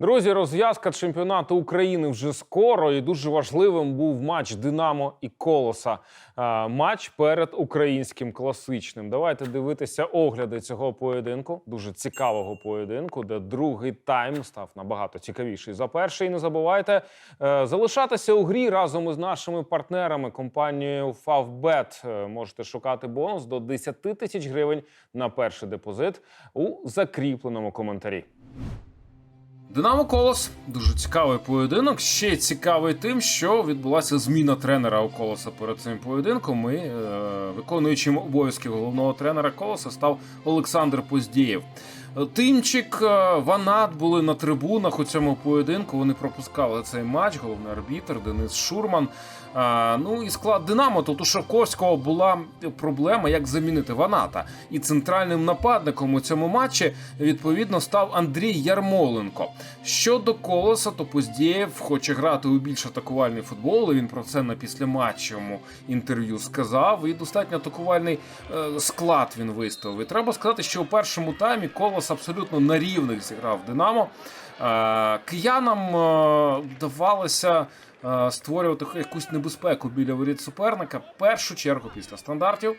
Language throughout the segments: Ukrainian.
Друзі, розв'язка чемпіонату України вже скоро, і дуже важливим був матч Динамо і Колоса. Матч перед українським класичним. Давайте дивитися огляди цього поєдинку, дуже цікавого поєдинку, де другий тайм став набагато цікавіший за перший. Не забувайте е, залишатися у грі разом із нашими партнерами компанією. Е, Можете шукати бонус до 10 тисяч гривень на перший депозит у закріпленому коментарі. Динамо Колос дуже цікавий поєдинок. Ще цікавий тим, що відбулася зміна тренера у Колоса перед цим поєдинком. І е, виконуючим обов'язки головного тренера Колоса став Олександр Поздієв. Тимчик, е, Ванат були на трибунах у цьому поєдинку. Вони пропускали цей матч. Головний арбітр Денис Шурман. А, ну і склад Динамо. Тут у Шовковського була проблема, як замінити Ваната. І центральним нападником у цьому матчі відповідно став Андрій Ярмоленко. Щодо колоса, то Поздєєв хоче грати у більш атакувальний футбол. і Він про це на післяматчевому інтерв'ю сказав. І достатньо атакувальний е, склад він виставив. І треба сказати, що у першому таймі колос абсолютно на рівних зіграв Динамо. Е, Киянам е, вдавалося е, створювати якусь небезпеку біля воріт суперника. В першу чергу після стандартів,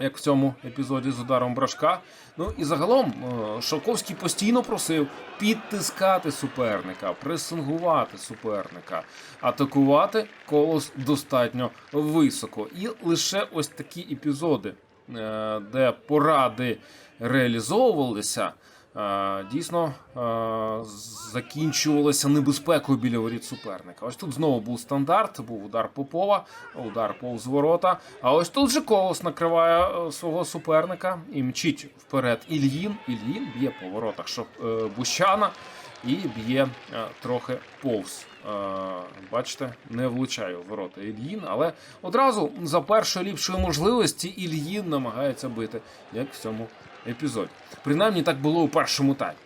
як в цьому епізоді з ударом брашка. Ну і загалом е, Шовковський постійно просив підтискати суперника, пресингувати суперника, атакувати колос достатньо високо. І лише ось такі епізоди, е, де поради реалізовувалися. Е, Дійсно е, закінчувалося небезпекою біля воріт суперника. Ось тут знову був стандарт, був удар Попова, удар повз ворота. А ось тут же колос накриває е, свого суперника і мчить вперед Ільїн. Ільїн б'є по воротах щоб, Бущана і б'є трохи повз. Бачите, не влучає у ворота Ільїн, але одразу за першої ліпшої можливості Ільїн намагається бити, як в цьому епізоді. Принаймні так було у першому таймі.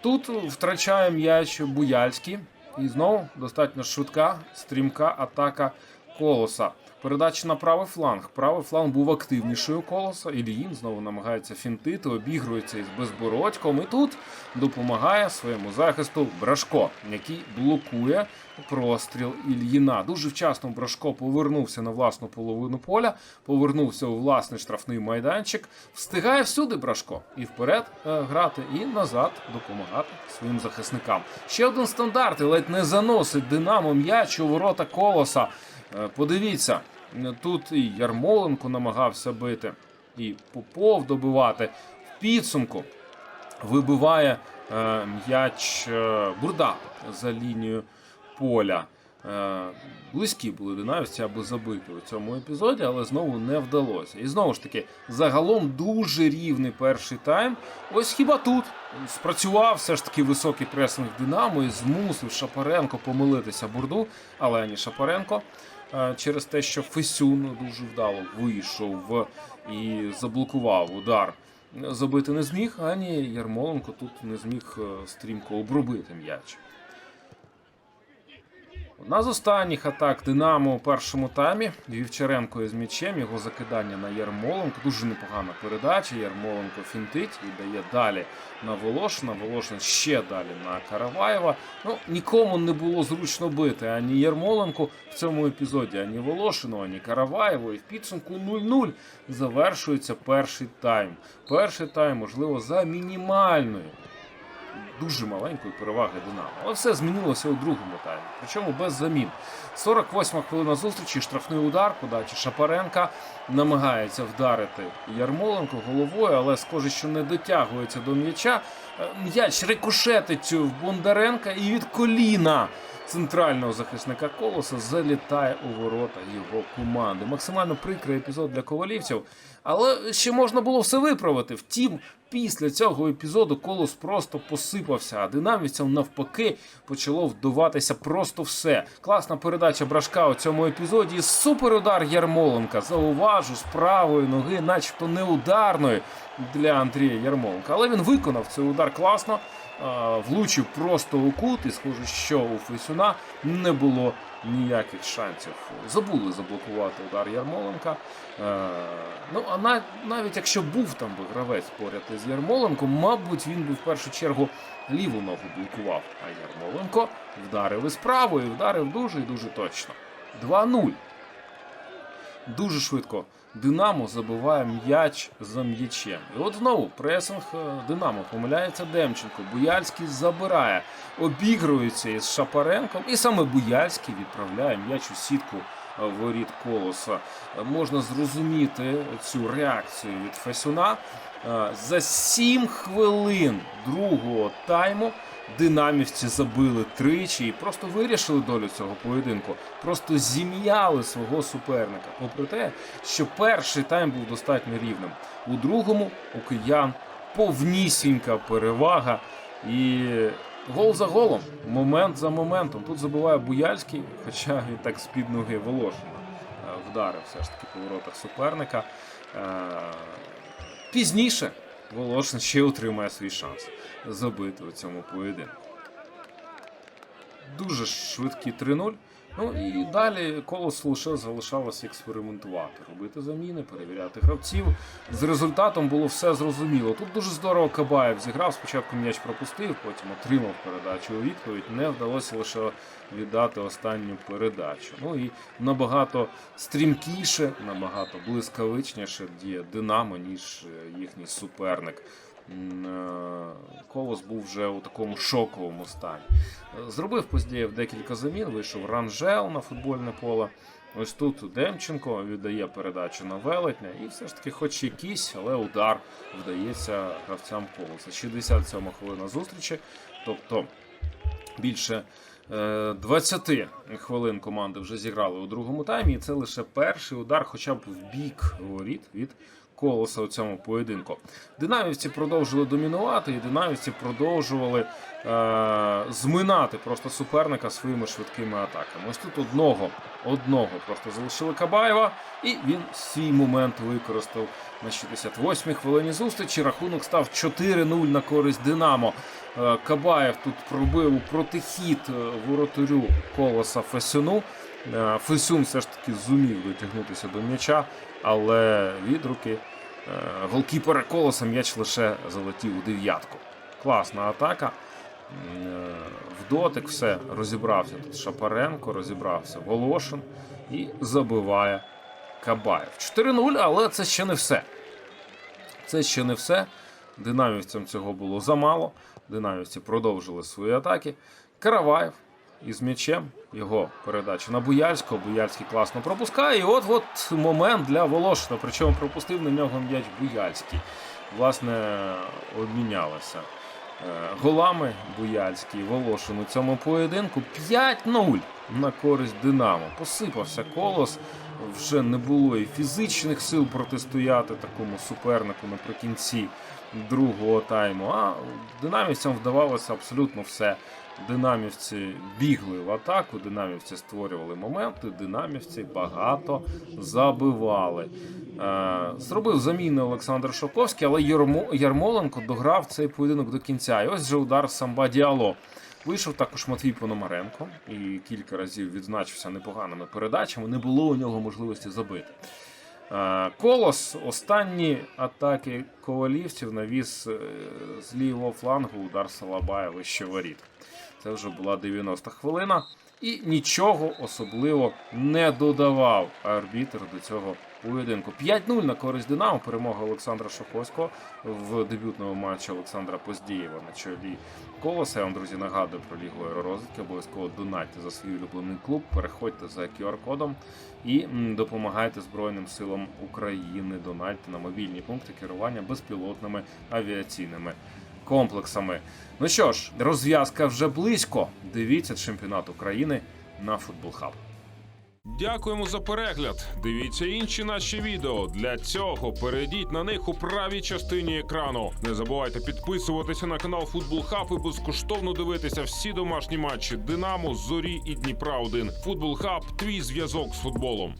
Тут втрачає м'яч Буяльський. І знову достатньо швидка, стрімка атака колоса. Передача на правий фланг. Правий фланг був активнішою колоса. Ільїн знову намагається фінтити, обігрується із безбородьком. І тут допомагає своєму захисту Брашко, який блокує простріл Ільїна. Дуже вчасно Брашко повернувся на власну половину поля, повернувся у власний штрафний майданчик. Встигає всюди Брашко і вперед е, грати, і назад допомагати своїм захисникам. Ще один стандарт і ледь не заносить Динамо м'яч у ворота колоса. Е, Подивіться, тут і Ярмоленко намагався бити, і Попов добивати. В підсумку вибиває е, м'яч е, Бурда за лінію поля. Е, близькі були динавівці, аби забити у цьому епізоді, але знову не вдалося. І знову ж таки, загалом дуже рівний перший тайм. Ось хіба тут спрацював все ж таки високий пресинг Динамо і змусив Шапаренко помилитися Бурду, але ані Шапаренко через те, що Фесюн дуже вдало вийшов і заблокував удар. Забити не зміг, ані Ярмоленко тут не зміг е, стрімко обробити м'яч. Одна з останніх атак Динамо у першому таймі. Вівчаренко із м'ячем, його закидання на Ярмоленко. Дуже непогана передача. Ярмоленко фінтить і дає далі на Волошина. Волошин ще далі на Караваєва. Ну, нікому не було зручно бити ані Ярмоленку в цьому епізоді, ані Волошину, ані Караваєву. І в підсумку 0-0 завершується перший тайм. Перший тайм, можливо, за мінімальною дуже маленької переваги Динамо. Але все змінилося у другому таймі, причому без замін. 48 хвилина зустрічі, штрафний удар, подачі Шапаренка намагається вдарити Ярмоленко головою, але схоже, що не дотягується до м'яча. Е, М'яч рикошетить в Бондаренка і від коліна. Центрального захисника колоса залітає у ворота його команди. Максимально прикрий епізод для ковалівців, але ще можна було все виправити. Втім, після цього епізоду колос просто посипався, а динамівцям навпаки почало вдаватися просто все. Класна передача брашка у цьому епізоді. Суперудар Ярмоленка. Зауважу з правої ноги, начебто неударної для Андрія Ярмоленка. Але він виконав цей удар класно. влучив просто у кут, і схоже, що у Фесюна не було ніяких шансів. Забули заблокувати удар Ярмоленка. Ну, а навіть якщо був там би гравець поряд із Ярмоленком, мабуть, він би в першу чергу ліву ногу блокував. А Ярмоленко вдарив із правої, вдарив дуже і дуже точно. 2-0. Дуже швидко Динамо забиває м'яч за м'ячем. І от знову пресинг е, Динамо помиляється Демченко. Буяльський забирає, обігрується із Шапаренком, і саме Буяльський відправляє м'яч у сітку воріт колоса. Можна зрозуміти цю реакцію від Фесюна. Е, За 7 хвилин другого тайму динамівці забили тричі і просто вирішили долю цього поєдинку. Просто зім'яли свого суперника. Попри те, що перший тайм був достатньо рівним. У другому у киян повнісінька перевага. І гол за голом, момент за моментом. Тут забуває Буяльський, хоча він так з-під ноги Волошина е, вдарив все ж таки по воротах суперника. Е, Пізніше Волошин ще отримає свій шанс забити у цьому поєдинку. Дуже швидкі 3-0. Ну і далі колос лише залишалося експериментувати, робити заміни, перевіряти гравців. З результатом було все зрозуміло. Тут дуже здорово Кабаєв зіграв. Спочатку м'яч пропустив, потім отримав передачу у відповідь. Не вдалося лише віддати останню передачу. Ну і набагато стрімкіше, набагато блискавичніше діє Динамо, ніж е, їхній суперник. Е, Колос був вже у такому шоковому стані. Е, Зробив Поздєєв декілька замін, вийшов Ранжел на футбольне поле. Ось тут Демченко віддає передачу на велетня, і все ж таки, хоч якийсь, але удар вдається гравцям колоса. 67 хвилина зустрічі, тобто більше е, 20 хвилин команди вже зіграли у другому таймі, і це лише перший удар, хоча б в бік воріт від колоса у цьому поєдинку. Динамівці продовжили домінувати, і динамівці продовжували е, зминати просто суперника своїми швидкими атаками. Ось тут одного, одного просто залишили Кабаєва, і він свій момент використав на 68-й хвилині зустрічі. Рахунок став 4-0 на користь Динамо. Е, Кабаєв тут пробив у протихід е, воротарю колоса Фесюну. Е, Фесюн все ж таки зумів дотягнутися до м'яча, але від руки е, голкіпера колоса м'яч лише залетів у дев'ятку. Класна атака. Е, В дотик все розібрався. Тут Шапаренко, розібрався Волошин і забиває Кабаєв. 4-0, але це ще не все. Це ще не все. Динамівцям цього було замало. Динамівці продовжили свої атаки. Караваєв із м'ячем. Його передача на Буяльського. Буяльський класно пропускає. І от от момент для Волошина. Причому пропустив на нього м'яч Буяльський. Власне, обмінялися е, голами Буяльський Волошин у цьому поєдинку. 5-0 на користь Динамо. Посипався колос. Вже не було і фізичних сил протистояти такому супернику наприкінці другого тайму. А динамівцям вдавалося абсолютно все. Динамівці бігли в атаку, динамівці створювали моменти, динамівці багато забивали. Е, зробив заміни Олександр Шоковський, але Ярмоленко дограв цей поєдинок до кінця. І ось же удар самба Діало. Вийшов також Матвій Пономаренко і кілька разів відзначився непоганими передачами. Не було у нього можливості забити. Е, Колос останні атаки ковалівців навіз е, з лівого флангу удар Салабаєва ще воріт. Це вже була 90 хвилина, і нічого особливо не додавав арбітр до цього поєдинку. 5-0 на користь Динамо. Перемога Олександра Шоковського в дебютному матчі Олександра Поздієва на чолі колоса. Я вам, друзі, нагадую про лігу аеророзвідки. Обов'язково донатьте за свій улюблений клуб. Переходьте за QR-кодом і допомагайте Збройним силам України. Донатьте на мобільні пункти керування безпілотними авіаційними комплексами. Ну що ж, розв'язка вже близько. Дивіться чемпіонат України на Футбол Хаб. Дякуємо за перегляд. Дивіться інші наші відео. Для цього перейдіть на них у правій частині екрану. Не забувайте підписуватися на канал Футбол Хаб і безкоштовно дивитися всі домашні матчі Динамо, Зорі і Дніпра 1 Футбол Хаб твій зв'язок з футболом.